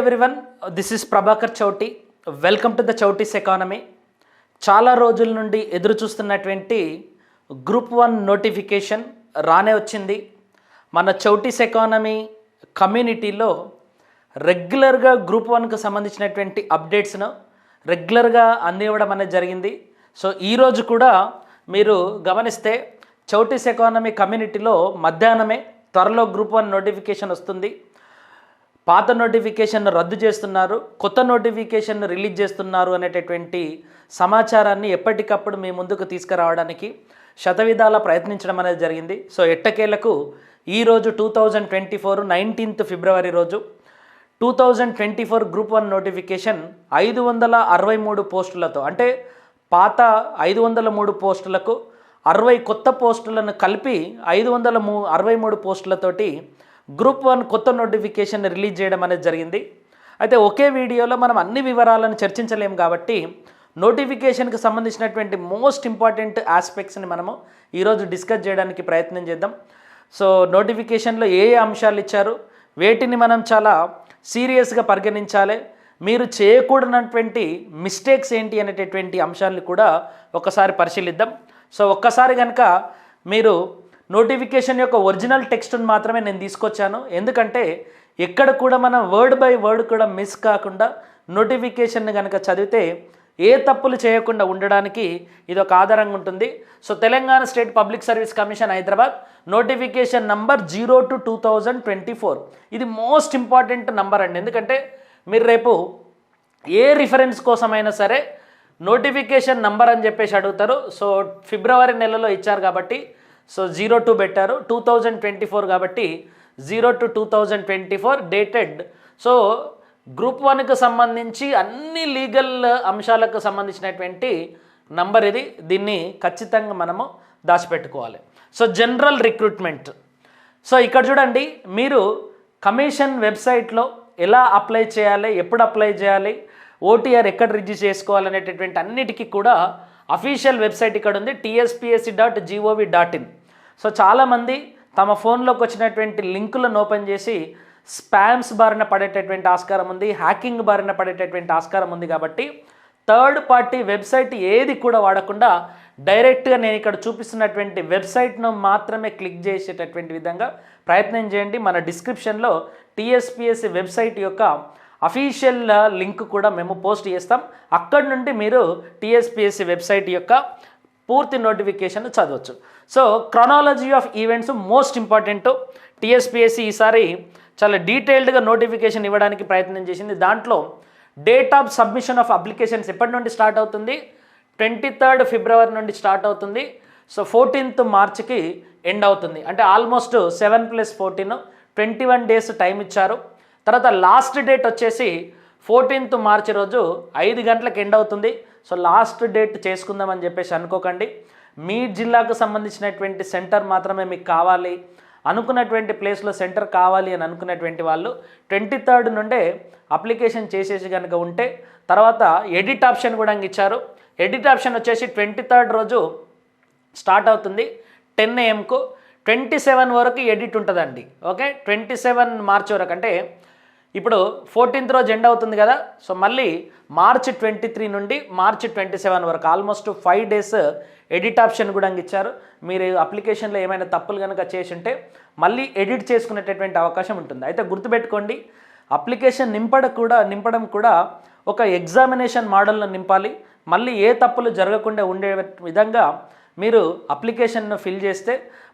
Everyone this is Prabhakar Chouti welcome to the Chouti's economy చాలా రోజుల నుండి ఎదురు చూస్తున్నటువంటి గ్రూప్ వన్ నోటిఫికేషన్ రానే వచ్చింది. మన చౌటీస్ ఎకానమీ కమ్యూనిటీలో రెగ్యులర్గా గ్రూప్ వన్కు సంబంధించినటువంటి అప్డేట్స్ను రెగ్యులర్గా అందివ్వడం అనేది జరిగింది. సో ఈరోజు కూడా మీరు గమనిస్తే చౌటీస్ ఎకానమీ కమ్యూనిటీలో మధ్యాహ్నమే త్వరలో గ్రూప్ వన్ నోటిఫికేషన్ వస్తుంది. పాత నోటిఫికేషన్ రద్దు చేస్తున్నారు కొత్త నోటిఫికేషన్ రిలీజ్ చేస్తున్నారు అనేటటువంటి సమాచారాన్ని ఎప్పటికప్పుడు మీ ముందుకు తీసుకురావడానికి శతవిధాల ప్రయత్నించడం అనేది జరిగింది. సో ఎట్టకేలకు ఈరోజు two thousand twenty four nineteenth February రోజు two thousand twenty four group one notification ఐదు వందల అరవై మూడు పోస్టులతో అంటే పాత ఐదు వందల మూడు పోస్టులకు అరవై కొత్త పోస్టులను కలిపి ఐదు వందల మూ అరవై మూడు పోస్టులతోటి గ్రూప్ వన్ కొత్త నోటిఫికేషన్ రిలీజ్ చేయడం అనేది జరిగింది. అయితే ఒకే వీడియోలో మనం అన్ని వివరాలను చర్చించలేము కాబట్టి నోటిఫికేషన్కి సంబంధించినటువంటి మోస్ట్ ఇంపార్టెంట్ ఆస్పెక్ట్స్ని మనము ఈరోజు డిస్కస్ చేయడానికి ప్రయత్నం చేద్దాం. సో నోటిఫికేషన్లో ఏ ఏ అంశాలు ఇచ్చారు వేటిని మనం చాలా సీరియస్గా పరిగణించాలి మీరు చేయకూడనటువంటి మిస్టేక్స్ ఏంటి అనేటటువంటి అంశాలను కూడా ఒకసారి పరిశీలిద్దాం. సో ఒక్కసారి కనుక మీరు నోటిఫికేషన్ యొక్క ఒరిజినల్ టెక్స్ట్ని మాత్రమే నేను తీసుకొచ్చాను. ఎందుకంటే ఎక్కడ కూడా మనం వర్డ్ బై వర్డ్ కూడా మిస్ కాకుండా నోటిఫికేషన్ కనుక చదివితే ఏ తప్పులు చేయకుండా ఉండడానికి ఇది ఒక ఆధారంగా ఉంటుంది. So Telangana state public service commission Hyderabad notification number zero two two thousand twenty four. ఇది మోస్ట్ ఇంపార్టెంట్ నంబర్ అండి. ఎందుకంటే మీరు రేపు ఏ రిఫరెన్స్ కోసమైనా సరే నోటిఫికేషన్ నంబర్ అని చెప్పేసి అడుగుతారు. సో ఫిబ్రవరి నెలలో ఇచ్చారు కాబట్టి సో జీరో టూ పెట్టారు టూ థౌజండ్ ట్వంటీ ఫోర్ కాబట్టి zero two two thousand twenty four dated. So group వన్కి సంబంధించి అన్ని లీగల్ అంశాలకు సంబంధించినటువంటి నంబర్ ఇది. దీన్ని ఖచ్చితంగా మనము దాచిపెట్టుకోవాలి. So general recruitment. సో ఇక్కడ చూడండి మీరు కమిషన్ వెబ్సైట్లో ఎలా అప్లై చేయాలి ఎప్పుడు అప్లై చేయాలి ఓటీఆర్ ఎక్కడ రిజిస్టర్ చేసుకోవాలనేటటువంటి అన్నిటికీ కూడా అఫీషియల్ వెబ్సైట్ ఇక్కడ ఉంది TSPSC dot gov dot in. So చాలామంది తమ ఫోన్లోకి వచ్చినటువంటి లింకులను ఓపెన్ చేసి స్పామ్స్ బారిన పడేటటువంటి ఆస్కారం ఉంది హ్యాకింగ్ బారిన పడేటటువంటి ఆస్కారం ఉంది కాబట్టి థర్డ్ పార్టీ వెబ్సైట్ ఏది కూడా వాడకుండా డైరెక్ట్గా నేను ఇక్కడ చూపిస్తున్నటువంటి వెబ్సైట్ను మాత్రమే క్లిక్ చేసేటటువంటి విధంగా ప్రయత్నం చేయండి. మన డిస్క్రిప్షన్లో టీఎస్పిఎస్సి వెబ్సైట్ యొక్క అఫీషియల్ లింక్ కూడా మేము పోస్ట్ చేస్తాం. అక్కడి నుండి మీరు టీఎస్పిఎస్సి వెబ్సైట్ యొక్క పూర్తి నోటిఫికేషన్ చదవచ్చు. So chronology of events most important TSPSC ఈసారి చాలా డీటెయిల్డ్గా నోటిఫికేషన్ ఇవ్వడానికి ప్రయత్నం చేసింది. దాంట్లో date of submission of applications ఎప్పటి నుండి స్టార్ట్ అవుతుంది? ట్వంటీ థర్డ్ ఫిబ్రవరి నుండి స్టార్ట్ అవుతుంది. సో ఫోర్టీన్త్ మార్చ్కి ఎండ్ అవుతుంది. అంటే almost seven plus fourteen twenty one days time ఇచ్చారు. తర్వాత లాస్ట్ డేట్ వచ్చేసి ఫోర్టీన్త్ మార్చి రోజు ఐదు గంటలకు ఎండ్ అవుతుంది. సో లాస్ట్ డేట్ చేసుకుందామని చెప్పేసి అనుకోకండి. మీ జిల్లాకు సంబంధించినటువంటి సెంటర్ మాత్రమే మీకు కావాలి. అనుకున్నటువంటి ప్లేస్లో సెంటర్ కావాలి అని అనుకున్నటువంటి వాళ్ళు ట్వంటీ థర్డ్ నుండే అప్లికేషన్ చేసేసి కనుక ఉంటే తర్వాత ఎడిట్ ఆప్షన్ కూడా ఇచ్చారు. ఎడిట్ ఆప్షన్ వచ్చేసి ట్వంటీ థర్డ్ రోజు స్టార్ట్ అవుతుంది టెన్ ఏఎంకు. ట్వంటీ సెవెన్ వరకు ఎడిట్ ఉంటుందండి. ఓకే? ట్వంటీ సెవెన్ మార్చ్ వరకు. అంటే ఇప్పుడు ఫోర్టీన్త్ రోజు ఎండ్ అవుతుంది కదా సో మళ్ళీ మార్చ్ ట్వంటీ త్రీ నుండి మార్చ్ ట్వంటీ సెవెన్ వరకు almost five days edit option కూడా ఇచ్చారు మీరు అప్లికేషన్లో ఏమైనా తప్పులు కనుక చేసి ఉంటే మళ్ళీ ఎడిట్ చేసుకునేటటువంటి అవకాశం ఉంటుంది. అయితే గుర్తుపెట్టుకోండి అప్లికేషన్ నింపడ కూడా నింపడం కూడా ఒక ఎగ్జామినేషన్ మోడల్ను నింపాలి. మళ్ళీ ఏ తప్పులు జరగకుండా ఉండే విధంగా మీరు అప్లికేషన్ను ఫిల్ చేస్తే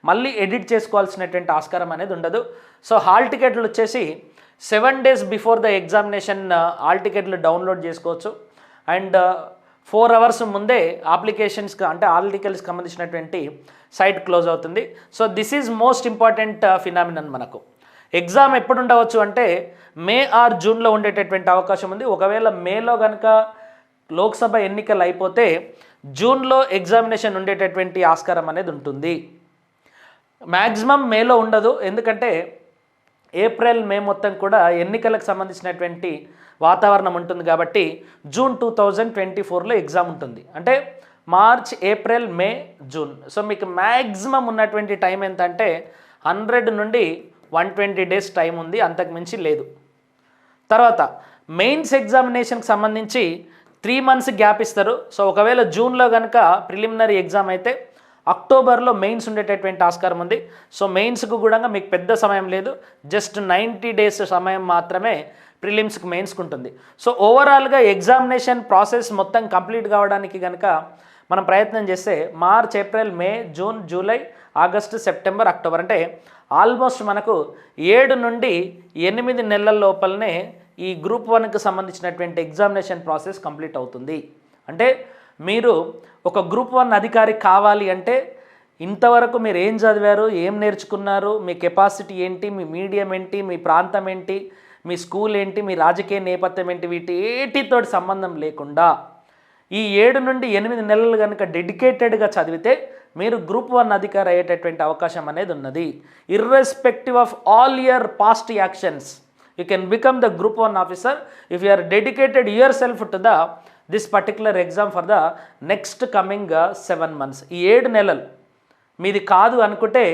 మళ్ళీ ఎడిట్ చేసుకోవాల్సినటువంటి ఆస్కారం అనేది ఉండదు. సో హాల్ టికెట్లు వచ్చేసి seven days before the examination hall టికెట్లు డౌన్లోడ్ చేసుకోవచ్చు. అండ్ ఫోర్ అవర్స్ ముందే అప్లికేషన్స్కి అంటే హాల్ టికెట్స్కి సంబంధించినటువంటి సైట్ క్లోజ్ అవుతుంది. So this is most important phenomenon మనకు. ఎగ్జామ్ ఎప్పుడు ఉండవచ్చు అంటే మే ఆర్ జూన్లో ఉండేటటువంటి అవకాశం ఉంది. ఒకవేళ మేలో కనుక లోక్సభ ఎన్నికలు అయిపోతే జూన్లో ఎగ్జామినేషన్ ఉండేటటువంటి ఆస్కారం అనేది ఉంటుంది. మ్యాక్సిమం మేలో ఉండదు. ఎందుకంటే ఏప్రిల్ మే మొత్తం కూడా ఎన్నికలకు సంబంధించినటువంటి వాతావరణం ఉంటుంది కాబట్టి జూన్ టూ థౌజండ్ ట్వంటీ ఫోర్లో ఎగ్జామ్ ఉంటుంది. అంటే March April May June. So మీకు మ్యాక్సిమం ఉన్నటువంటి టైం ఏంటంటే హండ్రెడ్ నుండి వన్ ట్వంటీ డేస్ టైం ఉంది అంతకు మించి లేదు. తర్వాత మెయిన్స్ ఎగ్జామినేషన్కి సంబంధించి త్రీ మంత్స్ గ్యాప్ ఇస్తారు. సో ఒకవేళ జూన్లో కనుక ప్రిలిమినరీ ఎగ్జామ్ అయితే అక్టోబర్లో మెయిన్స్ ఉండేటటువంటి ఆస్కారం ఉంది. సో మెయిన్స్కు కూడా మీకు పెద్ద సమయం లేదు. జస్ట్ నైంటీ డేస్ సమయం మాత్రమే ప్రిలిమ్స్కి మెయిన్స్కి ఉంటుంది. సో ఓవరాల్గా ఎగ్జామినేషన్ ప్రాసెస్ మొత్తం కంప్లీట్ కావడానికి కనుక మనం ప్రయత్నం చేస్తే March April May June July August September October అంటే ఆల్మోస్ట్ మనకు ఏడు నుండి ఎనిమిది నెలల లోపలనే ఈ గ్రూప్ వన్కి సంబంధించినటువంటి ఎగ్జామినేషన్ ప్రాసెస్ కంప్లీట్ అవుతుంది. అంటే మీరు ఒక గ్రూప్ వన్ అధికారి కావాలి అంటే ఇంతవరకు మీరు ఏం చదివారు ఏం నేర్చుకున్నారు మీ కెపాసిటీ ఏంటి మీ మీడియం ఏంటి మీ ప్రాంతం ఏంటి మీ స్కూల్ ఏంటి మీ రాజకీయ నేపథ్యం ఏంటి వీటి ఏటితోటి సంబంధం లేకుండా ఈ ఏడు నుండి ఎనిమిది నెలలు కనుక డెడికేటెడ్గా చదివితే మీరు గ్రూప్ వన్ అధికారి అయ్యేటటువంటి అవకాశం అనేది ఉన్నది. Irrespective of all year past actions you can become the group one officer if you are dedicated yourself to the this particular exam for the next coming seven months ఈ ఏడు నెలలు మీది కాదు అనుకుంటే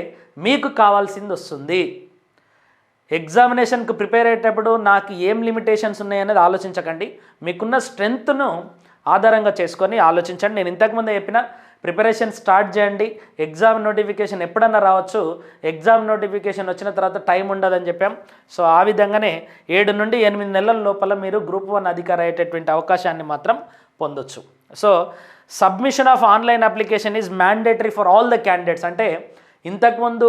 మీకు కావాల్సింది వస్తుంది. ఎగ్జామినేషన్కి ప్రిపేర్ అయ్యేటప్పుడు నాకు ఏం లిమిటేషన్స్ ఉన్నాయనేది ఆలోచించకండి. మీకున్న స్ట్రెంగ్త్ను ఆధారంగా చేసుకొని ఆలోచించండి. నేను ఇంతకుముందు చెప్పిన ప్రిపరేషన్ స్టార్ట్ చేయండి. ఎగ్జామ్ నోటిఫికేషన్ ఎప్పుడన్నా రావచ్చు. ఎగ్జామ్ నోటిఫికేషన్ వచ్చిన తర్వాత టైం ఉండదని చెప్పాం. సో ఆ విధంగానే ఏడు నుండి ఎనిమిది నెలల లోపల మీరు గ్రూప్ వన్ అధికార అయ్యేటటువంటి అవకాశాన్ని మాత్రం పొందొచ్చు. So submission of online application is mandatory for all the candidates. అంటే ఇంతకుముందు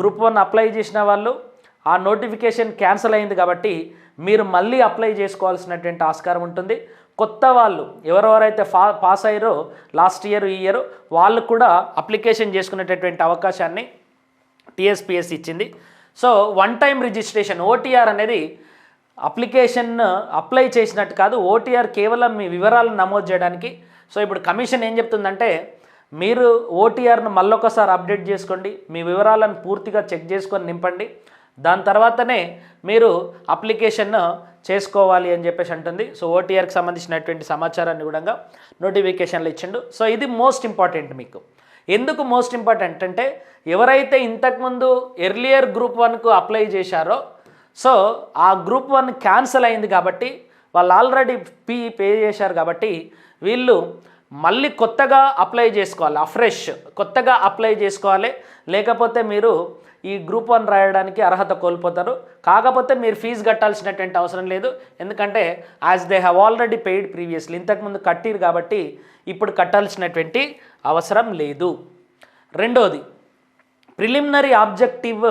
గ్రూప్ వన్ అప్లై చేసిన వాళ్ళు ఆ నోటిఫికేషన్ క్యాన్సిల్ అయింది కాబట్టి మీరు మళ్ళీ అప్లై చేసుకోవాల్సినటువంటి ఆస్కారం ఉంటుంది. కొత్త వాళ్ళు ఎవరెవరైతే ఫా పాస్ అయ్యారో లాస్ట్ ఇయర్ ఈ ఇయర్ వాళ్ళు కూడా అప్లికేషన్ చేసుకునేటటువంటి అవకాశాన్ని టీఎస్పిఎస్ ఇచ్చింది. So one time registration OTR అనేది అప్లికేషన్ అప్లై చేసినట్టు కాదు ఓటీఆర్ కేవలం మీ వివరాలను నమోదు చేయడానికి. సో ఇప్పుడు కమిషన్ ఏం చెప్తుందంటే మీరు ఓటీఆర్ను మళ్ళొకసారి అప్డేట్ చేసుకోండి మీ వివరాలను పూర్తిగా చెక్ చేసుకొని నింపండి. దాని తర్వాతనే మీరు అప్లికేషన్ చేసుకోవాలి అని చెప్పేసి అంటుంది. సో ఓటీఆర్కి సంబంధించినటువంటి సమాచారాన్ని కూడా నోటిఫికేషన్లు ఇచ్చిండు. సో ఇది మోస్ట్ ఇంపార్టెంట్ మీకు. ఎందుకు మోస్ట్ ఇంపార్టెంట్ అంటే ఎవరైతే ఇంతకుముందు ఎర్లియర్ గ్రూప్ వన్కు అప్లై చేశారో సో ఆ గ్రూప్ వన్ క్యాన్సిల్ అయింది కాబట్టి వాళ్ళు ఆల్రెడీ పీ పే చేశారు కాబట్టి వీళ్ళు మళ్ళీ కొత్తగా అప్లై చేసుకోవాలి అఫ్రెష్ కొత్తగా అప్లై చేసుకోవాలి. లేకపోతే మీరు ఈ గ్రూప్ వన్ రాయడానికి అర్హత కోల్పోతారు. కాకపోతే మీరు ఫీజు కట్టాల్సినటువంటి అవసరం లేదు. ఎందుకంటే as they have already paid previously ఇంతకుముందు కట్టిరు కాబట్టి ఇప్పుడు కట్టాల్సినటువంటి అవసరం లేదు. రెండోది ప్రిలిమినరీ ఆబ్జెక్టివ్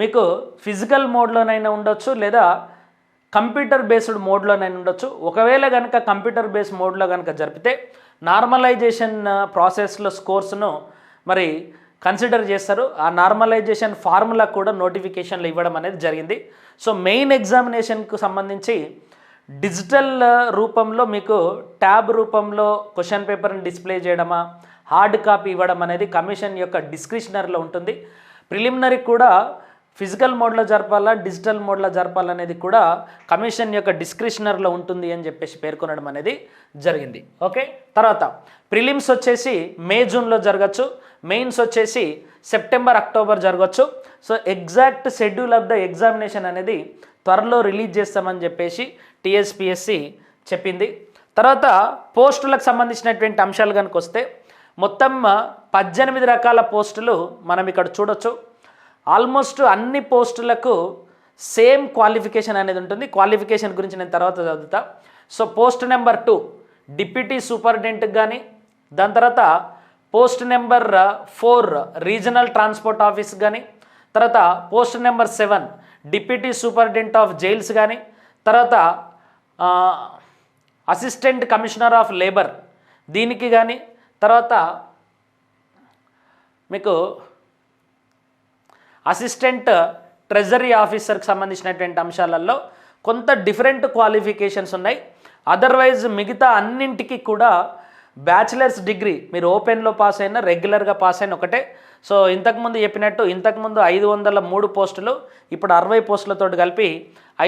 మీకు ఫిజికల్ మోడ్లోనైనా ఉండొచ్చు లేదా కంప్యూటర్ బేస్డ్ మోడ్లోనైనా ఉండొచ్చు. ఒకవేళ కనుక కంప్యూటర్ బేస్డ్ మోడ్లో కనుక జరిపితే నార్మలైజేషన్ ప్రాసెస్లో స్కోర్స్ను మరి కన్సిడర్ చేస్తారు. ఆ నార్మలైజేషన్ ఫార్ములా కూడా నోటిఫికేషన్లు ఇవ్వడం అనేది జరిగింది. సో మెయిన్ ఎగ్జామినేషన్కు సంబంధించి డిజిటల్ రూపంలో మీకు ట్యాబ్ రూపంలో క్వశ్చన్ పేపర్ని డిస్ప్లే చేయడమా హార్డ్ కాపీ ఇవ్వడం అనేది కమిషన్ యొక్క డిస్క్రిషనరీలో ఉంటుంది. ప్రిలిమినరీ కూడా ఫిజికల్ మోడ్లో జరపాలా డిజిటల్ మోడ్లో జరపాలనేది కూడా కమిషన్ యొక్క డిస్క్రిషనర్లో ఉంటుంది అని చెప్పేసి పేర్కొనడం అనేది జరిగింది. ఓకే? తర్వాత ప్రిలిమ్స్ వచ్చేసి మే జూన్లో జరగచ్చు. మెయిన్స్ వచ్చేసి సెప్టెంబర్ అక్టోబర్ జరగచ్చు. So exact schedule of the examination అనేది త్వరలో రిలీజ్ చేస్తామని చెప్పేసి టీఎస్పిఎస్సి చెప్పింది. తర్వాత పోస్టులకు సంబంధించినటువంటి అంశాలు కనుక వస్తే మొత్తం పద్దెనిమిది రకాల పోస్టులు మనం ఇక్కడ చూడొచ్చు. ఆల్మోస్ట్ అన్ని పోస్టులకు సేమ్ క్వాలిఫికేషన్ అనేది ఉంటుంది. క్వాలిఫికేషన్ గురించి నేను తర్వాత చదువుతా. So post number two deputy సూపరింటెండెంట్కి కానీ దాని తర్వాత post number four regional transport office కానీ తర్వాత post number seven deputy superintendent of jails కానీ తర్వాత అసిస్టెంట్ కమిషనర్ ఆఫ్ లేబర్ దీనికి కానీ తర్వాత మీకు అసిస్టెంట్ ట్రెజరీ ఆఫీసర్కి సంబంధించినటువంటి అంశాలలో కొంత డిఫరెంట్ క్వాలిఫికేషన్స్ ఉన్నాయి. అదర్వైజ్ మిగతా అన్నింటికి కూడా బ్యాచిలర్స్ డిగ్రీ మీరు ఓపెన్లో పాస్ అయినా రెగ్యులర్గా పాస్ అయిన ఒకటే. సో ఇంతకుముందు చెప్పినట్టు ఇంతకుముందు ఐదు వందల మూడు పోస్టులు ఇప్పుడు అరవై పోస్టులతో కలిపి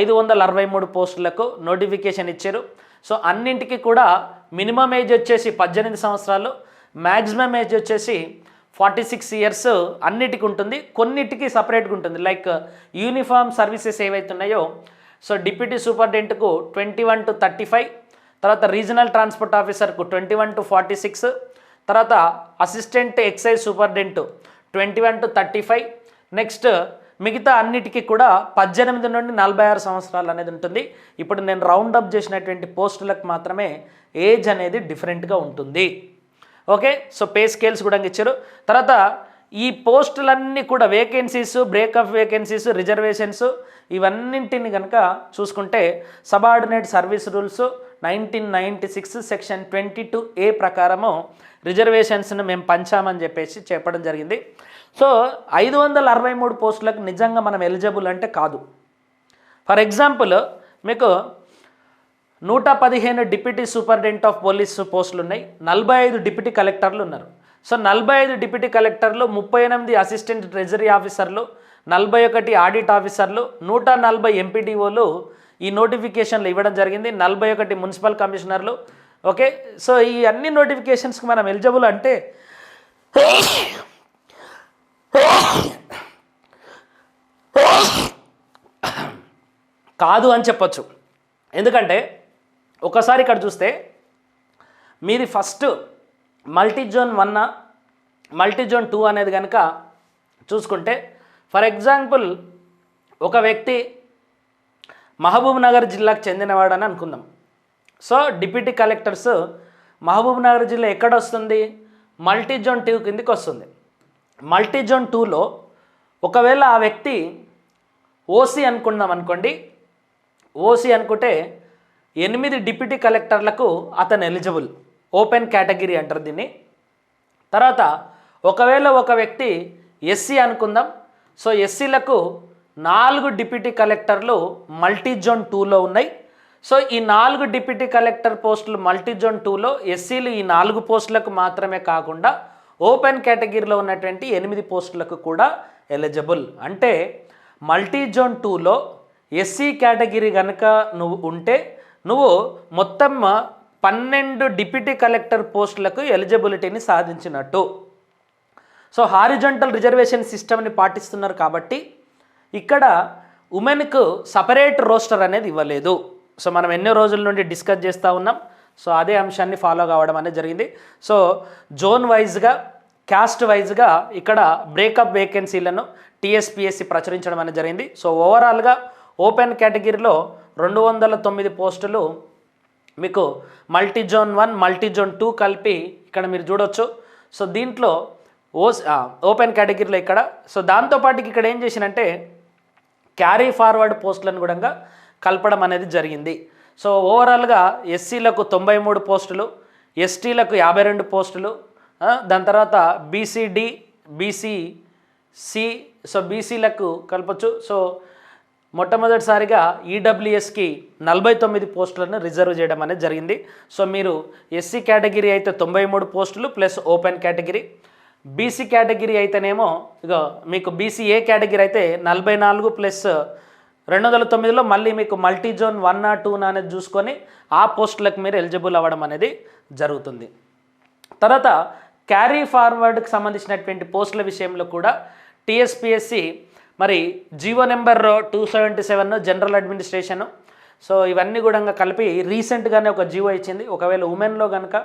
ఐదు వందల అరవై మూడు పోస్టులకు నోటిఫికేషన్ ఇచ్చారు. సో అన్నింటికి కూడా మినిమం ఏజ్ వచ్చేసి పద్దెనిమిది సంవత్సరాలు మ్యాక్సిమం ఏజ్ వచ్చేసి ఫార్టీ సిక్స్ ఇయర్స్ అన్నిటికి ఉంటుంది కొన్నిటికి సపరేట్గా ఉంటుంది. లైక్ యూనిఫామ్ సర్వీసెస్ ఏవైతే ఉన్నాయో so deputy సూపరింటెండెంట్కు twenty one to thirty five తర్వాత regional transport ఆఫీసర్కు twenty one to forty six తర్వాత assistant excise superintendent twenty one to thirty five next మిగతా అన్నిటికీ కూడా పద్దెనిమిది నుండి నలభై ఆరు సంవత్సరాలు అనేది ఉంటుంది. ఇప్పుడు నేను రౌండ్ అప్ చేసినటువంటి పోస్టులకు మాత్రమే ఏజ్ అనేది డిఫరెంట్గా ఉంటుంది. ఓకే? సో పే స్కేల్స్ కూడా ఇచ్చారు తర్వాత ఈ పోస్టులన్నీ కూడా వేకెన్సీస్ బ్రేకప్ వేకెన్సీస్ రిజర్వేషన్స్ ఇవన్నింటిని కనుక చూసుకుంటే subordinate service rules nineteen ninety six section twenty two A ప్రకారము రిజర్వేషన్స్ను మేము పంచామని చెప్పేసి చెప్పడం జరిగింది. సో ఐదు వందల అరవై మూడు పోస్టులకు నిజంగా మనం ఎలిజిబుల్ అంటే కాదు. ఫర్ ఎగ్జాంపుల్ మీకు నూట పదిహేను డిప్యూటీ సూపరింటెండెంట్ ఆఫ్ పోలీస్ పోస్టులు ఉన్నాయి నలభై ఐదు డిప్యూటీ కలెక్టర్లు ఉన్నారు. సో నలభై ఐదు డిప్యూటీ కలెక్టర్లు ముప్పై ఎనిమిది అసిస్టెంట్ ట్రెజరీ ఆఫీసర్లు నలభై ఒకటి ఆడిట్ ఆఫీసర్లు నూట నలభై ఎంపీటీఓలు ఈ నోటిఫికేషన్లు ఇవ్వడం జరిగింది. నలభై ఒకటి మున్సిపల్ కమిషనర్లు. ఓకే? సో ఈ అన్ని నోటిఫికేషన్స్కి మనం ఎలిజిబుల్ అంటే కాదు అని చెప్పచ్చు. ఎందుకంటే ఒకసారి ఇక్కడ చూస్తే మీది first multi zone one multi zone two అనేది కనుక చూసుకుంటే ఫర్ ఎగ్జాంపుల్ ఒక వ్యక్తి మహబూబ్ నగర్ జిల్లాకు చెందినవాడని అనుకుందాం. So deputy collectors Mahabub Nagar జిల్లా ఎక్కడ వస్తుంది మల్టీ జోన్ టూ కిందకి వస్తుంది. మల్టీ జోన్ టూలో ఒకవేళ ఆ వ్యక్తి ఓసీ అనుకుందాం అనుకోండి. ఓసీ అనుకుంటే ఎనిమిది డిప్యూటీ కలెక్టర్లకు అతను ఎలిజిబుల్. ఓపెన్ కేటగిరీ అంటారు దీన్ని. తర్వాత ఒకవేళ ఒక వ్యక్తి ఎస్సీ అనుకుందాం. సో ఎస్సీలకు నాలుగు డిప్యూటీ కలెక్టర్లు మల్టీ జోన్ టూలో ఉన్నాయి. సో ఈ నాలుగు డిప్యూటీ కలెక్టర్ పోస్టులు మల్టీ జోన్ టూలో ఎస్సీలు ఈ నాలుగు పోస్టులకు మాత్రమే కాకుండా ఓపెన్ కేటగిరీలో ఉన్నటువంటి ఎనిమిది పోస్టులకు కూడా ఎలిజిబుల్. అంటే మల్టీ జోన్ టూలో ఎస్సీ కేటగిరీ కనుక నువ్వు ఉంటే నువ్వు మొత్తం పన్నెండు డిప్యూటీ కలెక్టర్ పోస్టులకు ఎలిజిబిలిటీని సాధించినట్టు. సో హారిజంటల్ రిజర్వేషన్ సిస్టమ్ని పాటిస్తున్నారు కాబట్టి ఇక్కడ ఉమెన్కు సపరేట్ రోస్టర్ అనేది ఇవ్వలేదు. సో మనం ఎన్నో రోజుల నుండి డిస్కస్ చేస్తూ ఉన్నాం. సో అదే అంశాన్ని ఫాలో కావడం అనేది జరిగింది. సో జోన్ వైజ్గా క్యాస్ట్ వైజ్గా ఇక్కడ బ్రేకప్ వేకెన్సీలను టీఎస్పిఎస్సి ప్రచురించడం అనేది జరిగింది. సో ఓవరాల్గా ఓపెన్ కేటగిరీలో రెండు వందల తొమ్మిది పోస్టులు మీకు multi zone one multi zone two కలిపి ఇక్కడ మీరు చూడొచ్చు. సో దీంట్లో ఓస్ ఓపెన్ కేటగిరీలో ఇక్కడ. సో దాంతోపాటుకి ఇక్కడ ఏం చేసినంటే క్యారీ ఫార్వర్డ్ పోస్టులను కూడా కలపడం అనేది జరిగింది. సో ఓవరాల్గా ఎస్సీలకు తొంభై మూడు పోస్టులు ఎస్టీలకు యాభై రెండు పోస్టులు దాని తర్వాత బీసీడి బీసీ సి సో బీసీలకు కలపచ్చు. సో మొట్టమొదటిసారిగా ఈడబ్ల్యూఎస్కి నలభై తొమ్మిది పోస్టులను రిజర్వ్ చేయడం అనేది జరిగింది. సో మీరు ఎస్సీ కేటగిరీ అయితే తొంభై మూడు పోస్టులు plus open category. BC category అయితేనేమో ఇక మీకు బీసీ ఏ కేటగిరీ అయితే నలభై నాలుగు ప్లస్ రెండు వందల తొమ్మిదిలో మళ్ళీ మీకు మల్టీ జోన్ వన్ నా టూ నా అనేది చూసుకొని ఆ పోస్టులకు మీరు ఎలిజిబుల్ అవ్వడం అనేది జరుగుతుంది. తర్వాత క్యారీ ఫార్వర్డ్కి సంబంధించినటువంటి పోస్టుల విషయంలో కూడా టీఎస్పిఎస్సి మరి GO number two seventy seven general administration. So ఇవన్నీ కూడా కలిపి రీసెంట్గానే ఒక జీవో ఇచ్చింది. ఒకవేళ ఉమెన్లో కనుక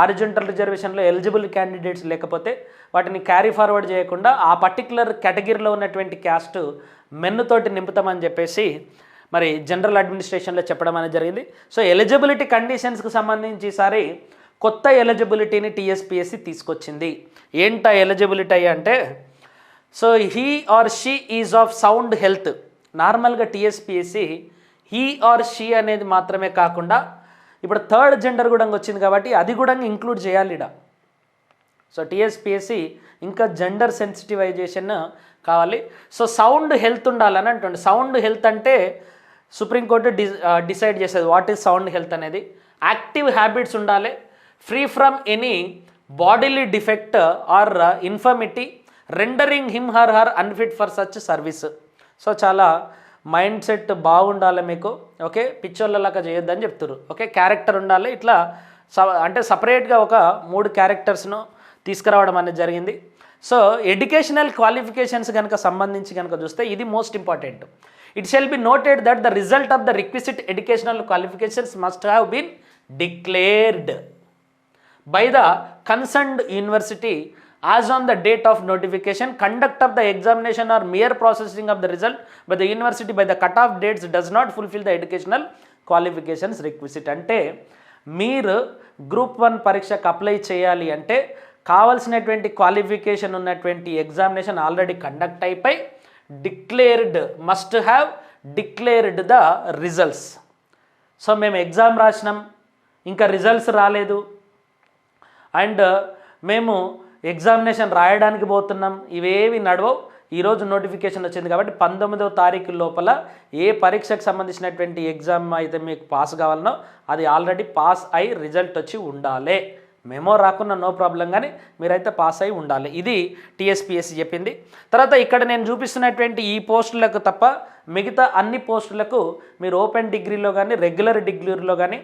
ఆరిజెంటల్ రిజర్వేషన్లో ఎలిజిబుల్ క్యాండిడేట్స్ లేకపోతే వాటిని క్యారీ ఫార్వర్డ్ చేయకుండా ఆ పర్టికులర్ కేటగిరీలో ఉన్నటువంటి క్యాస్ట్ మెన్నుతోటి నింపుతామని చెప్పేసి మరి జనరల్ అడ్మినిస్ట్రేషన్లో చెప్పడం అనేది జరిగింది. సో ఎలిజిబిలిటీ కండిషన్స్కి సంబంధించి ఈసారి కొత్త ఎలిజిబిలిటీని టీఎస్పిఎస్సి తీసుకొచ్చింది. ఏంట ఎలిజిబిలిటీ అంటే so he or she is of sound health నార్మల్గా టీఎస్పిఎస్సి హీ ఆర్ షీ అనేది మాత్రమే కాకుండా ఇప్పుడు థర్డ్ జెండర్ కూడా వచ్చింది కాబట్టి అది కూడా ఇంక్లూడ్ చేయాలి ఇడ సో టీఎస్పిఎస్సి ఇంకా జెండర్ సెన్సిటివైజేషన్ కావాలి. సో సౌండ్ హెల్త్ ఉండాలని అంటుండే. సౌండ్ హెల్త్ అంటే సుప్రీంకోర్టు డి డిసైడ్ చేసేది. వాట్ ఈజ్ సౌండ్ హెల్త్ అనేది? యాక్టివ్ హ్యాబిట్స్ ఉండాలి. Free from any bodily defect or infirmity rendering him her her unfit for such service. So చాలా mind set బాగుండాలి మీకు ఓకే? పిచ్చోళ్ళలాగా చేయొద్దని చెప్తారు ఓకే? క్యారెక్టర్ ఉండాలి. ఇట్లా స- అంటే సపరేట్గా ఒక మూడు క్యారెక్టర్స్ను తీసుకురావడం అనేది జరిగింది. సో ఎడ్యుకేషనల్ క్వాలిఫికేషన్స్ కనుక సంబంధించి కనుక చూస్తే ఇది most important. It shall be noted that the result of the requisite educational qualifications must have been declared by the concerned university as on the date of notification conduct of the examination or mere processing of the result by the university by the cut off dates does not fulfil the educational qualifications requisite అంటే మీరు group one పరీక్షకు apply చేయాలి అంటే కావలసినటువంటి qualification ఉన్నటువంటి examination already conduct అయిపోయి declared must have declared the results so మేము exam రాసినాం ఇంకా రిజల్ట్స్ రాలేదు. అండ్ మేము ఎగ్జామినేషన్ రాయడానికి పోతున్నాం. ఇవేవి నడవవు. ఈరోజు నోటిఫికేషన్ వచ్చింది కాబట్టి పంతొమ్మిదవ తారీఖు లోపల ఏ పరీక్షకు సంబంధించినటువంటి ఎగ్జామ్ అయితే మీకు పాస్ కావాలనో అది ఆల్రెడీ పాస్ అయి రిజల్ట్ వచ్చి ఉండాలి. మెమో రాకున్నా నో ప్రాబ్లం కానీ మీరైతే పాస్ అయి ఉండాలి. ఇది టీఎస్పిఎస్సి చెప్పింది. తర్వాత ఇక్కడ నేను చూపిస్తున్నటువంటి ఈ పోస్టులకు తప్ప మిగతా అన్ని పోస్టులకు మీరు ఓపెన్ డిగ్రీలో కానీ రెగ్యులర్ డిగ్రీలో కానీ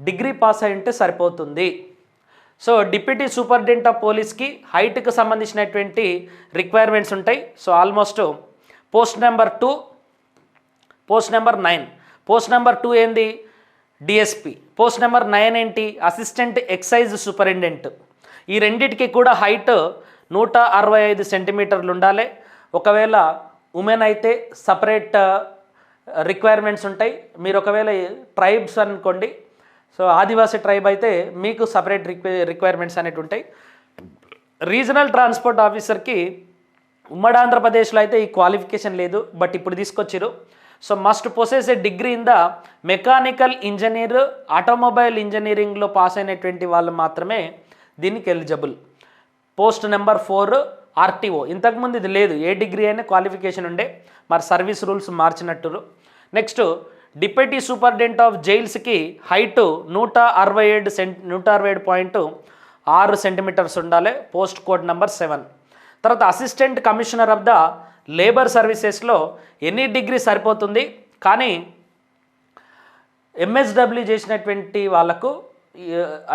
డిగ్రీ పాస్ అయి ఉంటే సరిపోతుంది. సో డిప్యూటీ సూపరింటెండెంట్ ఆఫ్ పోలీస్కి హైట్కి సంబంధించినటువంటి రిక్వైర్మెంట్స్ ఉంటాయి. So almost post number two post number nine. Post number two ఏంది? డిఎస్పి. పోస్ట్ నెంబర్ నైన్ ఏంటి? Assistant excise superintendent. ఈ రెండిటికి కూడా హైట్ నూట అరవై ఐదు సెంటీమీటర్లు ఉండాలి. ఒకవేళ ఉమెన్ అయితే సపరేట్ రిక్వైర్మెంట్స్ ఉంటాయి. మీరు ఒకవేళ ట్రైబ్స్ అనుకోండి సో ఆదివాసీ ట్రైబ్ అయితే మీకు సపరేట్ రిక్వై రిక్వైర్మెంట్స్ అనేవి ఉంటాయి. రీజనల్ ట్రాన్స్పోర్ట్ ఆఫీసర్కి ఉమ్మడి ఆంధ్రప్రదేశ్లో అయితే ఈ క్వాలిఫికేషన్ లేదు బట్ ఇప్పుడు తీసుకొచ్చారు. So must possess a degree in the mechanical engineer automobile ఇంజనీరింగ్లో పాస్ అయినటువంటి వాళ్ళు మాత్రమే దీనికి eligible. Post number four RTO. ఇంతకుముందు ఇది లేదు ఏ డిగ్రీ అయినా క్వాలిఫికేషన్ ఉండే మరి సర్వీస్ రూల్స్ మార్చినట్టు నెక్స్ట్ డిప్యూటీ సూపరింటెండెంట్ ఆఫ్ జైల్స్కి హైట్ నూట అరవై ఏడు సెంట్ నూట అరవై ఏడు పాయింట్ ఆరు సెంటీమీటర్స్ ఉండాలి పోస్ట్ కోడ్ నెంబర్ సెవెన్. తర్వాత assistant commissioner of the labour సర్వీసెస్లో ఎన్ని డిగ్రీ సరిపోతుంది? కానీ ఎంఎస్డబ్ల్యూ చేసినటువంటి వాళ్ళకు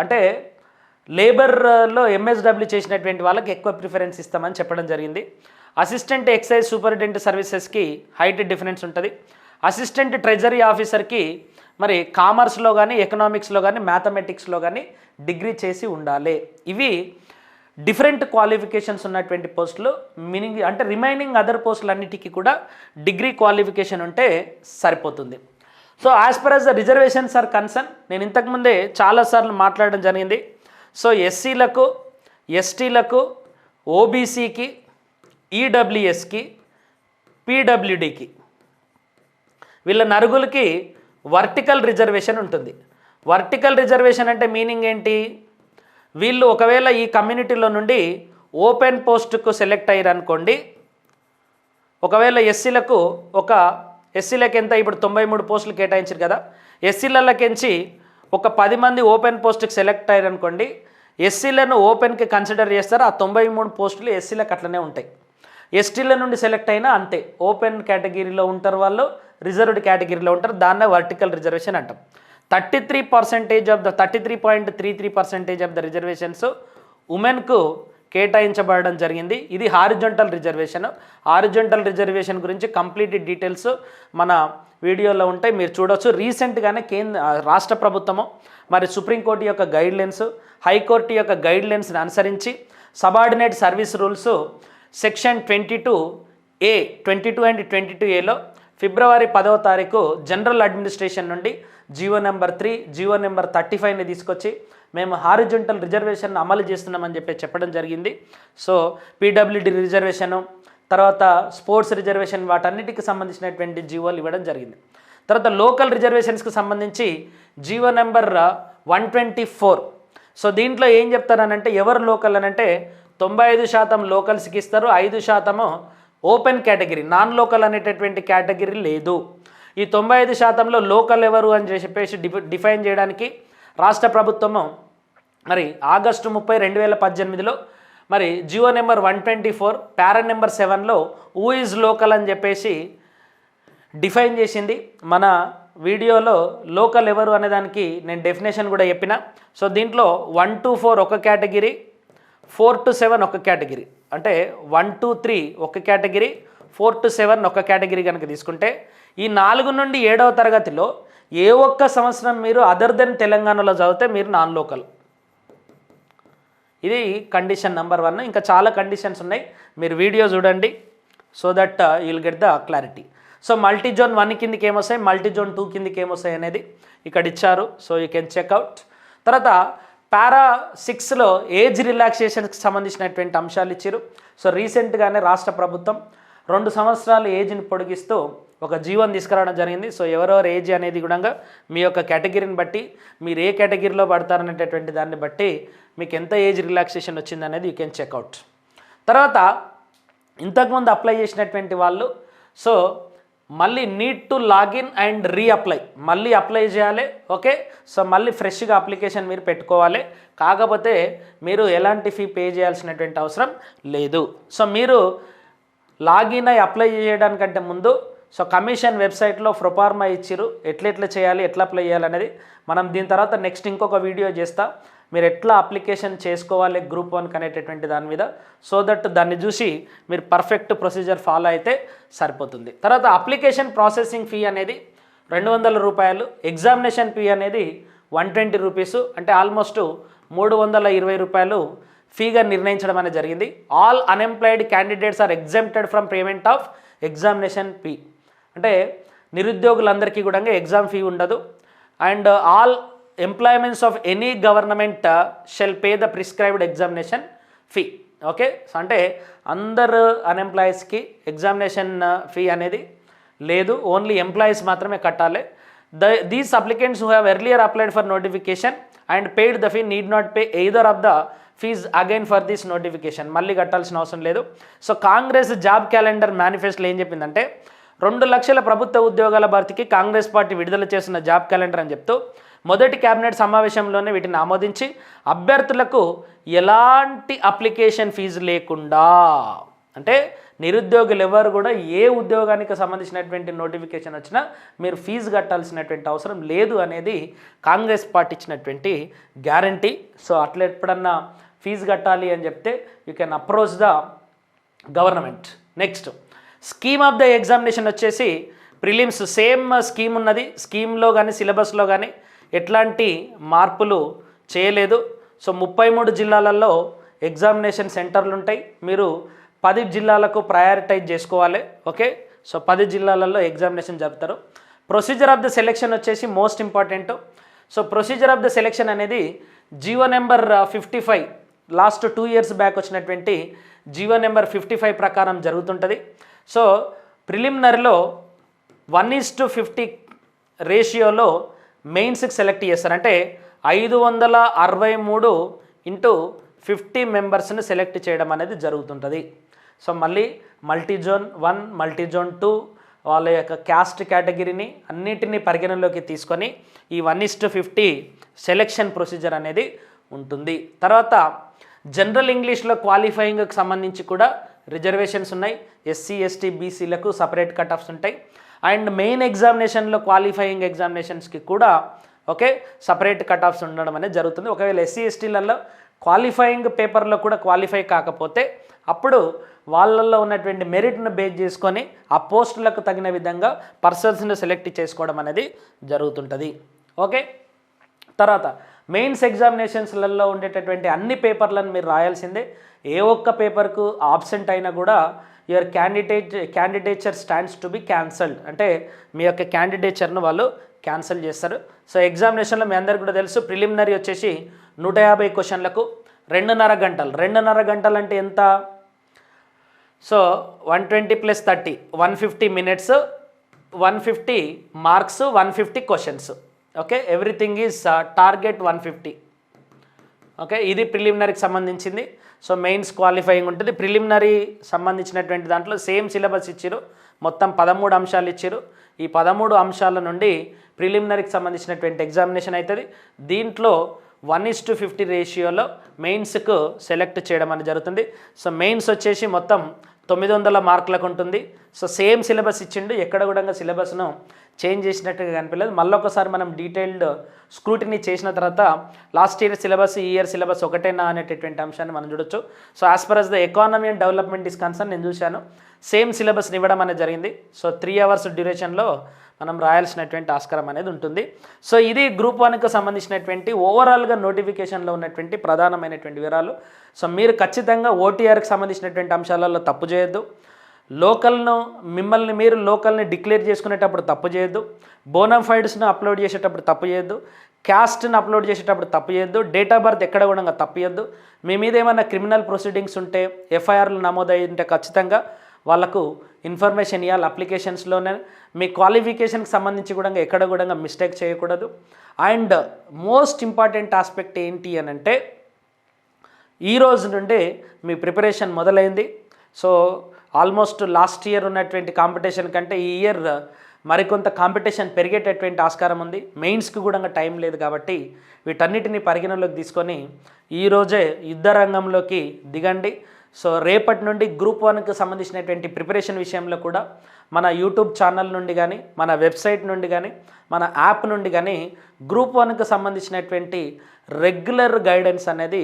అంటే లేబర్లో ఎంఎస్డబ్ల్యూ చేసినటువంటి వాళ్ళకి ఎక్కువ ప్రిఫరెన్స్ ఇస్తామని చెప్పడం జరిగింది. అసిస్టెంట్ ఎక్సైజ్ సూపరింటెండెంట్ సర్వీసెస్కి హైట్ డిఫరెన్స్ ఉంటుంది. అసిస్టెంట్ ట్రెజరీ ఆఫీసర్కి మరి కామర్స్లో కానీ ఎకనామిక్స్లో కానీ మ్యాథమెటిక్స్లో కానీ డిగ్రీ చేసి ఉండాలి. ఇవి డిఫరెంట్ క్వాలిఫికేషన్స్ ఉన్నటువంటి పోస్టులు. మీనింగ్ అంటే రిమైనింగ్ అదర్ పోస్టులు అన్నిటికీ కూడా డిగ్రీ క్వాలిఫికేషన్ ఉంటే సరిపోతుంది. So as per as the reservations are concern నేను ఇంతకుముందే చాలాసార్లు మాట్లాడడం జరిగింది. సో ఎస్సీలకు ఎస్టీలకు ఓబీసీకి ఈడబ్ల్యూఎస్కి పీడబ్ల్యూడికి వీళ్ళ నరుగులకి వర్టికల్ రిజర్వేషన్ ఉంటుంది. వర్టికల్ రిజర్వేషన్ అంటే మీనింగ్ ఏంటి? వీళ్ళు ఒకవేళ ఈ కమ్యూనిటీలో నుండి ఓపెన్ పోస్ట్కు సెలెక్ట్ అయ్యారు అనుకోండి ఒకవేళ ఎస్సీలకు ఒక ఎస్సీలకు ఎంత? ఇప్పుడు తొంభై మూడు పోస్టులు కేటాయించారు కదా. ఎస్సీలకెంచి ఒక పది మంది ఓపెన్ పోస్టుకి సెలెక్ట్ అయ్యారు అనుకోండి ఎస్సీలను ఓపెన్కి కన్సిడర్ చేస్తారు. ఆ తొంభై మూడు పోస్టులు ఎస్సీలకు అట్లనే ఉంటాయి. ఎస్టీల నుండి సెలెక్ట్ అయినా అంతే. ఓపెన్ కేటగిరీలో ఉంటారు వాళ్ళు రిజర్వ్డ్ కేటగిరీలో ఉంటారు. దాన్నే వర్టికల్ రిజర్వేషన్ అంటాం. Thirty three percentage of the thirty three point three three percentage of the reservations ఉమెన్కు కేటాయించబడడం జరిగింది. ఇది హారిజంటల్ రిజర్వేషన్. హారిజంటల్ రిజర్వేషన్ గురించి కంప్లీట్ డీటెయిల్స్ మన వీడియోలో ఉంటాయి. మీరు చూడవచ్చు రీసెంట్గానే కేంద్ర రాష్ట్ర ప్రభుత్వము మరి సుప్రీంకోర్టు యొక్క గైడ్లైన్స్ హైకోర్టు యొక్క గైడ్లైన్స్ని అనుసరించి subordinate service rules section twenty two A twenty two and twenty two ఏలో ఫిబ్రవరి పదవ తారీఖు జనరల్ అడ్మినిస్ట్రేషన్ నుండి GO number three GO number thirty ఫైవ్ని తీసుకొచ్చి మేము హారిజొంటల్ రిజర్వేషన్ అమలు చేస్తున్నామని చెప్పి చెప్పడం జరిగింది. సో పీడబ్ల్యూడి రిజర్వేషను తర్వాత స్పోర్ట్స్ రిజర్వేషన్ వాటన్నిటికి సంబంధించినటువంటి జీవోలు ఇవ్వడం జరిగింది. తర్వాత లోకల్ రిజర్వేషన్స్కి సంబంధించి GO number one twenty four so దీంట్లో ఏం చెప్తారనంటే ఎవరు లోకల్ అనంటే తొంభై ఐదు శాతం లోకల్స్కి ఇస్తారు ఐదు శాతము ఓపెన్ కేటగిరీ నాన్ లోకల్ అనేటటువంటి కేటగిరీ లేదు. ఈ తొంభై ఐదు శాతంలో లోకల్ ఎవరు అని చెప్పేసి డిఫైన్ చేయడానికి రాష్ట్ర ప్రభుత్వము మరి ఆగస్టు ముప్పై రెండు వేల పద్దెనిమిదిలో మరి GO number one twenty four para number సెవెన్లో ఊ ఈజ్ లోకల్ అని చెప్పేసి డిఫైన్ చేసింది. మన వీడియోలో లోకల్ ఎవరు అనేదానికి నేను డెఫినేషన్ కూడా చెప్పిన. సో దీంట్లో వన్ టు ఫోర్ ఒక కేటగిరీ ఫోర్ టు సెవెన్ ఒక కేటగిరీ. అంటే వన్ టూ త్రీ ఒక కేటగిరీ ఫోర్ టు సెవెన్ ఒక కేటగిరీ కనుక తీసుకుంటే ఈ నాలుగు నుండి ఏడవ తరగతిలో ఏ ఒక్క సంవత్సరం మీరు అదర్ దెన్ తెలంగాణలో చదివితే మీరు నాన్ లోకల్. ఇది కండిషన్ నెంబర్ వన్. ఇంకా చాలా కండిషన్స్ ఉన్నాయి. మీరు వీడియో చూడండి. So that you'll get the clarity so multi zone one కిందికి ఏమొస్తాయి? మల్టీ జోన్ టూ కిందికి ఏమొస్తాయి అనేది ఇక్కడ ఇచ్చారు. So you can check out తర్వాత పారా సిక్స్లో ఏజ్ రిలాక్సేషన్కి సంబంధించినటువంటి అంశాలు ఇచ్చారు. సో రీసెంట్గానే రాష్ట్ర ప్రభుత్వం రెండు సంవత్సరాలు ఏజ్ని పొడిగిస్తూ ఒక జీవన్ తీసుకురావడం జరిగింది. సో ఎవరెవరు ఏజ్ అనేది కూడా మీ యొక్క కేటగిరీని బట్టి మీరు ఏ కేటగిరీలో పడతారనేటటువంటి దాన్ని బట్టి మీకు ఎంత ఏజ్ రిలాక్సేషన్ వచ్చింది అనేది యూ కెన్ చెక్అవుట్ తర్వాత ఇంతకుముందు అప్లై చేసినటువంటి వాళ్ళు సో మళ్ళీ need to login and reapply మళ్ళీ అప్లై చేయాలి ఓకే సో మళ్ళీ ఫ్రెష్గా అప్లికేషన్ మీరు పెట్టుకోవాలి. కాకపోతే మీరు ఎలాంటి ఫీ పే చేయాల్సినటువంటి అవసరం లేదు. సో మీరు లాగిన్ అయి అప్లై చేయడానికంటే ముందు సో కమిషన్ వెబ్సైట్లో ప్రొపార్మా ఇచ్చిరు. ఎట్లా ఎట్లా చేయాలి ఎట్లా అప్లై చేయాలనేది మనం దీని తర్వాత నెక్స్ట్ ఇంకొక వీడియో చేస్తాం. మీరు ఎట్లా అప్లికేషన్ చేసుకోవాలి గ్రూప్ వన్కి అనేటటువంటి దాని మీద? సో దట్ దాన్ని చూసి మీరు పర్ఫెక్ట్ ప్రొసీజర్ ఫాలో అయితే సరిపోతుంది. తర్వాత అప్లికేషన్ ప్రాసెసింగ్ ఫీ అనేది రెండు వందల రూపాయలు. ఎగ్జామినేషన్ ఫీ అనేది వన్ ట్వంటీ రూపీస్. అంటే ఆల్మోస్ట్ మూడు వందల ఇరవై రూపాయలు ఫీగా నిర్ణయించడం అనేది జరిగింది. All unemployed candidates are exempted from payment of examination fee అంటే నిరుద్యోగులందరికీ కూడా ఎగ్జామ్ ఫీ ఉండదు. And all employments of any government shall pay the prescribed examination fee okay అంటే అందరు అన్ఎంప్లాయీస్కి ఎగ్జామినేషన్ ఫీ అనేది లేదు. ఓన్లీ ఎంప్లాయీస్ మాత్రమే కట్టాలి. The these applicants who have earlier applied for notification and paid the fee need not pay either of the fees again for this notification మళ్ళీ కట్టాల్సిన అవసరం లేదు. సో కాంగ్రెస్ జాబ్ క్యాలెండర్ మేనిఫెస్టోలో ఏం చెప్పిందంటే రెండు లక్షల ప్రభుత్వ ఉద్యోగాల భర్తీకి కాంగ్రెస్ పార్టీ విడుదల చేసిన జాబ్ క్యాలెండర్ అని చెప్తూ మొదటి కేబినెట్ సమావేశంలోనే వీటిని ఆమోదించి అభ్యర్థులకు ఎలాంటి అప్లికేషన్ ఫీజు లేకుండా అంటే నిరుద్యోగులు ఎవరు కూడా ఏ ఉద్యోగానికి సంబంధించినటువంటి నోటిఫికేషన్ వచ్చినా మీరు ఫీజు కట్టాల్సినటువంటి అవసరం లేదు అనేది కాంగ్రెస్ పార్టీ ఇచ్చినటువంటి గ్యారంటీ. సో అట్లా ఎప్పుడన్నా ఫీజు కట్టాలి అని చెప్తే you can approach the government. Next scheme of the examination వచ్చేసి ప్రిలిమ్స్ సేమ్ స్కీమ్ ఉన్నది. స్కీమ్లో కానీ సిలబస్లో కానీ ఎట్లాంటి మార్పులు చేయలేదు. సో ముప్పై మూడు జిల్లాలలో ఎగ్జామినేషన్ సెంటర్లు ఉంటాయి. మీరు పది జిల్లాలకు ప్రయారిటైజ్ చేసుకోవాలి. ఓకే? సో పది జిల్లాలలో ఎగ్జామినేషన్ జరుపుతారు. ప్రొసీజర్ ఆఫ్ ద సెలెక్షన్ వచ్చేసి most important. So procedure of the selection అనేది GO number fifty five last two years back వచ్చినటువంటి జీవో నెంబర్ ఫిఫ్టీ ఫైవ్ ప్రకారం జరుగుతుంటుంది. సో ప్రిలిమినరీలో వన్ ఈజ్ టు ఫిఫ్టీ రేషియోలో మెయిన్స్కి సెలెక్ట్ చేస్తారంటే ఐదు వందల అరవై మూడు ఇంటూ ఫిఫ్టీ మెంబర్స్ని సెలెక్ట్ చేయడం అనేది జరుగుతుంటుంది. సో మళ్ళీ మల్టీజోన్ వన్ మల్టీజోన్ టూ వాళ్ళ యొక్క క్యాస్ట్ కేటగిరీని అన్నిటినీ పరిగణలోకి తీసుకొని ఈ one is to fifty selection procedure అనేది ఉంటుంది. తర్వాత జనరల్ ఇంగ్లీష్లో క్వాలిఫైయింగ్కి సంబంధించి కూడా రిజర్వేషన్స్ ఉన్నాయి. ఎస్సీ ఎస్టీ బీసీలకు సపరేట్ కట్ ఆఫ్స్ ఉంటాయి. అండ్ మెయిన్ ఎగ్జామినేషన్లో క్వాలిఫైయింగ్ ఎగ్జామినేషన్స్కి కూడా ఓకే సపరేట్ కట్ ఆఫ్స్ ఉండడం అనేది జరుగుతుంది. ఒకవేళ ఎస్సీ ఎస్టీలలో క్వాలిఫైయింగ్ పేపర్లో కూడా క్వాలిఫై కాకపోతే అప్పుడు వాళ్ళల్లో ఉన్నటువంటి మెరిట్ను బేస్ చేసుకొని ఆ పోస్టులకు తగిన విధంగా పర్సన్స్ని సెలెక్ట్ చేసుకోవడం అనేది జరుగుతుంటుంది. ఓకే? తర్వాత మెయిన్స్ ఎగ్జామినేషన్స్లలో ఉండేటటువంటి అన్ని పేపర్లను మీరు రాయాల్సిందే. ఏ ఒక్క పేపర్కు ఆబ్సెంట్ అయినా కూడా your candidate candidature stands to be cancelled. అంటే మీ యొక్క క్యాండిడేచర్ను వాళ్ళు క్యాన్సిల్ చేస్తారు. సో ఎగ్జామినేషన్లో మీ అందరికీ కూడా తెలుసు ప్రిలిమినరీ వచ్చేసి నూట యాభై క్వశ్చన్లకు రెండున్నర గంటలు. రెండున్నర గంటలు అంటే ఎంత? So one twenty plus thirty one fifty minutes one fifty marks one fifty questions. Okay? Everything is target one fifty. Okay? ఇది ప్రిలిమినరీకి సంబంధించింది. సో మెయిన్స్ క్వాలిఫైయింగ్ ఉంటుంది. ప్రిలిమినరీ సంబంధించినటువంటి దాంట్లో సేమ్ సిలబస్ ఇచ్చారు మొత్తం పదమూడు అంశాలు ఇచ్చారు ఈ పదమూడు అంశాల నుండి ప్రిలిమినరీకి సంబంధించినటువంటి ఎగ్జామినేషన్ అవుతుంది దీంట్లో వన్ ఇస్ టు ఫిఫ్టీ రేషియోలో మెయిన్స్కు సెలెక్ట్ చేయడం అనేది జరుగుతుంది. సో మెయిన్స్ వచ్చేసి మొత్తం తొమ్మిది వందల మార్కులకు ఉంటుంది. సో సేమ్ సిలబస్ ఇచ్చిండు. ఎక్కడ కూడా సిలబస్ను చేంజ్ చేసినట్టుగా కనిపించలేదు మళ్ళీ ఒకసారి మనం డీటెయిల్డ్ స్క్రూటినీ చేసిన తర్వాత లాస్ట్ ఇయర్ సిలబస్ ఈ ఇయర్ సిలబస్ ఒకటేనా అనేటటువంటి అంశాన్ని మనం చూడొచ్చు. So as per as the economy and development is concern నేను చూశాను. సేమ్ సిలబస్ని ఇవ్వడం అనేది జరిగింది. సో త్రీ అవర్స్ డ్యూరేషన్లో మనం రాయాల్సినటువంటి ఆస్కారం అనేది ఉంటుంది. సో ఇది గ్రూప్ వన్కి సంబంధించినటువంటి ఓవరాల్గా నోటిఫికేషన్లో ఉన్నటువంటి ప్రధానమైనటువంటి వివరాలు. సో మీరు ఖచ్చితంగా ఓటీఆర్కి సంబంధించినటువంటి అంశాలలో తప్పు చేయొద్దు. లోకల్ను మిమ్మల్ని మీరు లోకల్ని డిక్లేర్ చేసుకునేటప్పుడు తప్పు చేయొద్దు. బోనఫైడ్స్ను అప్లోడ్ చేసేటప్పుడు తప్పు చేయొద్దు. క్యాస్ట్ని అప్లోడ్ చేసేటప్పుడు తప్పు చేయొద్దు. డేట్ ఆఫ్ బర్త్ ఎక్కడ కూడా తప్పు మీ మీద ఏమైనా క్రిమినల్ ప్రొసీడింగ్స్ ఉంటే ఎఫ్ఐఆర్లు నమోదయ్యి ఉంటే ఖచ్చితంగా వాళ్ళకు ఇన్ఫర్మేషన్ ఇవ్వాలి అప్లికేషన్స్లోనే మీ క్వాలిఫికేషన్కి సంబంధించి కూడా ఎక్కడ కూడా మిస్టేక్ చేయకూడదు. అండ్ మోస్ట్ ఇంపార్టెంట్ ఆస్పెక్ట్ ఏంటి అని అంటే ఈ రోజు నుండే మీ ప్రిపరేషన్ మొదలైంది. సో ఆల్మోస్ట్ లాస్ట్ ఇయర్ ఉన్నటువంటి కాంపిటీషన్ కంటే ఈ ఇయర్ మరికొంత కాంపిటీషన్ పెరిగేటటువంటి ఆస్కారం ఉంది. మెయిన్స్కి కూడా టైం లేదు కాబట్టి వీటన్నిటిని పరిగణలోకి తీసుకొని ఈరోజే యుద్ధ రంగంలోకి దిగండి. సో రేపటి నుండి గ్రూప్ వన్కి సంబంధించినటువంటి ప్రిపరేషన్ విషయంలో కూడా మన యూట్యూబ్ ఛానల్ నుండి కానీ మన వెబ్సైట్ నుండి కానీ మన యాప్ నుండి కానీ గ్రూప్ వన్కి సంబంధించినటువంటి రెగ్యులర్ గైడెన్స్ అనేది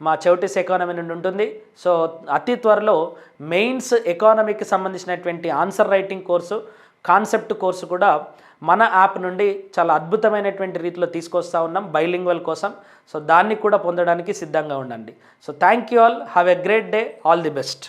మా చౌటిస్ ఎకానమీ నుండి ఉంటుంది. సో అతి త్వరలో మెయిన్స్ ఎకానమీకి సంబంధించినటువంటి answer writing course concept course కూడా మన యాప్ నుండి చాలా అద్భుతమైనటువంటి రీతిలో తీసుకొస్తా ఉన్నాం బైలింగ్వల్ కోసం. సో దాన్ని కూడా పొందడానికి సిద్ధంగా ఉండండి. So thank you all have a great day all the best